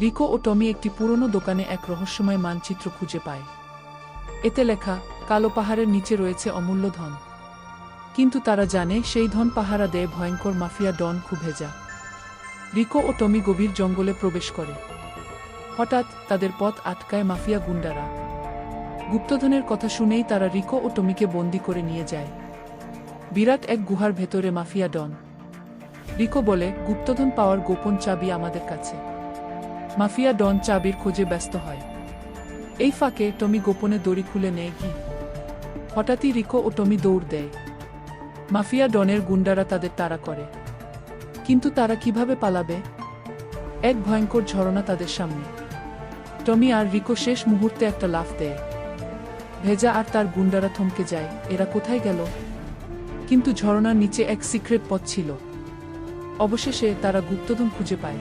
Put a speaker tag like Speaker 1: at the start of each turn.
Speaker 1: রিকো ও টমি একটি পুরনো দোকানে এক রহস্যময় মানচিত্র খুঁজে পায়। এতে লেখা, কালো পাহাড়ের নিচে রয়েছে অমূল্য ধন। কিন্তু তারা জানে, সেই ধন পাহারা দেয় ভয়ঙ্কর মাফিয়া ডন খুভেজা। রিকো ও টমি গভীর জঙ্গলে প্রবেশ করে। হঠাৎ তাদের পথ আটকায় মাফিয়া গুন্ডারা। গুপ্তধনের কথা শুনেই তারা রিকো ও টমিকে বন্দি করে নিয়ে যায়। বিরাট এক গুহার ভেতরে মাফিয়া ডন। রিকো বলে, গুপ্তধন পাওয়ার গোপন চাবি আমাদের কাছে। মাফিয়া ডন চাবির খোঁজে ব্যস্ত হয়। এই ফাঁকে টমি গোপনে দড়ি খুলে নেয় কি হঠাৎই রিকো ও টমি দৌড় দেয়। মাফিয়া ডনের গুন্ডারা তাদের তাড়া করে। কিন্তু তারা কীভাবে পালাবে? এক ভয়ঙ্কর ঝরনা তাদের সামনে। টমি আর রিকো শেষ মুহূর্তে একটা লাফ দেয়। ভেজা আর তার গুন্ডারা থমকে যায়, এরা কোথায় গেল? কিন্তু ঝরনার নিচে এক সিক্রেট পথ ছিল। অবশেষে তারা গুপ্তধন খুঁজে পায়।